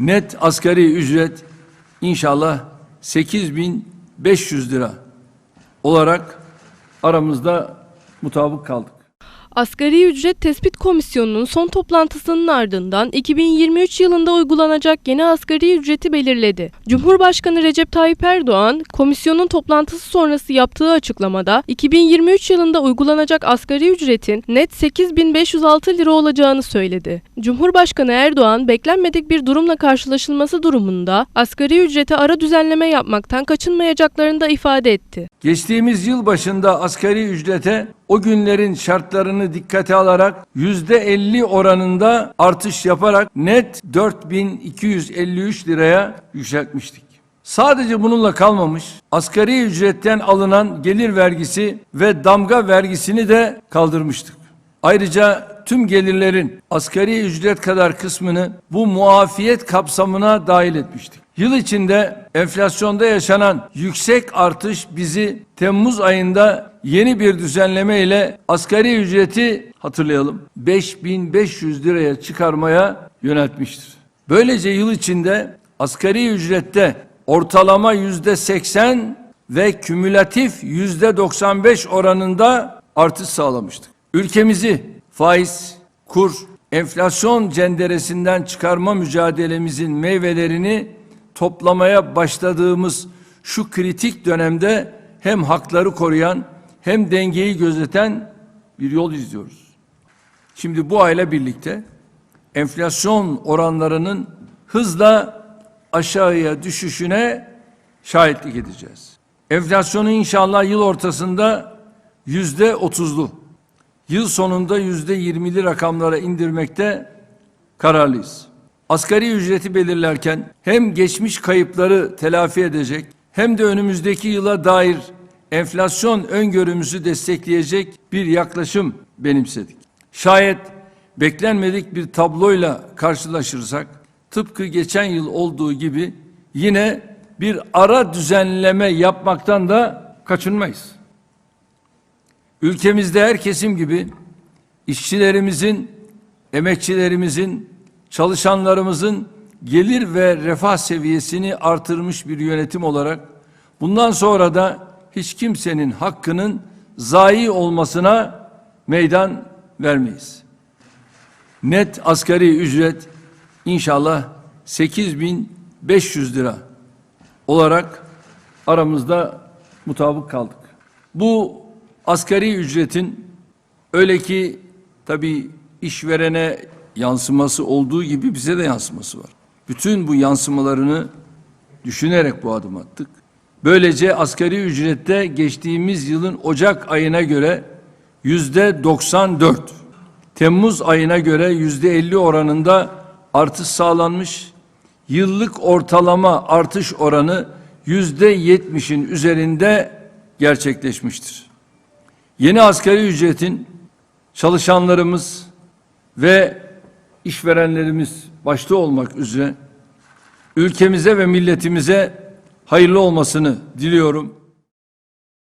Net asgari ücret inşallah 8500 lira olarak aramızda mutabık kaldık. Asgari ücret tespit komisyonunun son toplantısının ardından 2023 yılında uygulanacak yeni asgari ücreti belirledi. Cumhurbaşkanı Recep Tayyip Erdoğan, komisyonun toplantısı sonrası yaptığı açıklamada 2023 yılında uygulanacak asgari ücretin net 8506 lira olacağını söyledi. Cumhurbaşkanı Erdoğan, beklenmedik bir durumla karşılaşılması durumunda asgari ücrete ara düzenleme yapmaktan kaçınmayacaklarını da ifade etti. Geçtiğimiz yıl başında asgari ücrete o günlerin şartlarını dikkate alarak yüzde 50 oranında artış yaparak net 4253 liraya yükseltmiştik. Sadece bununla kalmamış, asgari ücretten alınan gelir vergisi ve damga vergisini de kaldırmıştık. Ayrıca tüm gelirlerin asgari ücret kadar kısmını bu muafiyet kapsamına dahil etmiştik. Yıl içinde enflasyonda yaşanan yüksek artış bizi Temmuz ayında yeni bir düzenleme ile asgari ücreti hatırlayalım 5500 liraya çıkarmaya yöneltmiştir. Böylece yıl içinde asgari ücrette ortalama yüzde 80 ve kümülatif yüzde 95 oranında artış sağlamıştık. Ülkemizi faiz, kur, enflasyon cenderesinden çıkarma mücadelemizin meyvelerini toplamaya başladığımız şu kritik dönemde hem hakları koruyan hem dengeyi gözeten bir yol izliyoruz. Şimdi bu ayla birlikte enflasyon oranlarının hızla aşağıya düşüşüne şahitlik edeceğiz. Enflasyonu inşallah yıl ortasında yüzde otuzlu, yıl sonunda yüzde yirmili rakamlara indirmekte kararlıyız. Asgari ücreti belirlerken hem geçmiş kayıpları telafi edecek hem de önümüzdeki yıla dair enflasyon öngörümüzü destekleyecek bir yaklaşım benimsedik. Şayet beklenmedik bir tabloyla karşılaşırsak tıpkı geçen yıl olduğu gibi yine bir ara düzenleme yapmaktan da kaçınmayız. Ülkemizde her kesim gibi işçilerimizin, emekçilerimizin, çalışanlarımızın gelir ve refah seviyesini artırmış bir yönetim olarak bundan sonra da hiç kimsenin hakkının zayi olmasına meydan vermeyiz. Net asgari ücret inşallah 8500 lira olarak aramızda mutabık kaldık. Bu asgari ücretin öyle ki tabii işverene yansıması olduğu gibi bize de yansıması var. Bütün bu yansımalarını düşünerek bu adım attık. Böylece asgari ücrette geçtiğimiz yılın Ocak ayına göre yüzde 94, Temmuz ayına göre yüzde 50 oranında artış sağlanmış. Yıllık ortalama artış oranı yüzde 70'in üzerinde gerçekleşmiştir. Yeni asgari ücretin çalışanlarımız ve işverenlerimiz başta olmak üzere ülkemize ve milletimize hayırlı olmasını diliyorum.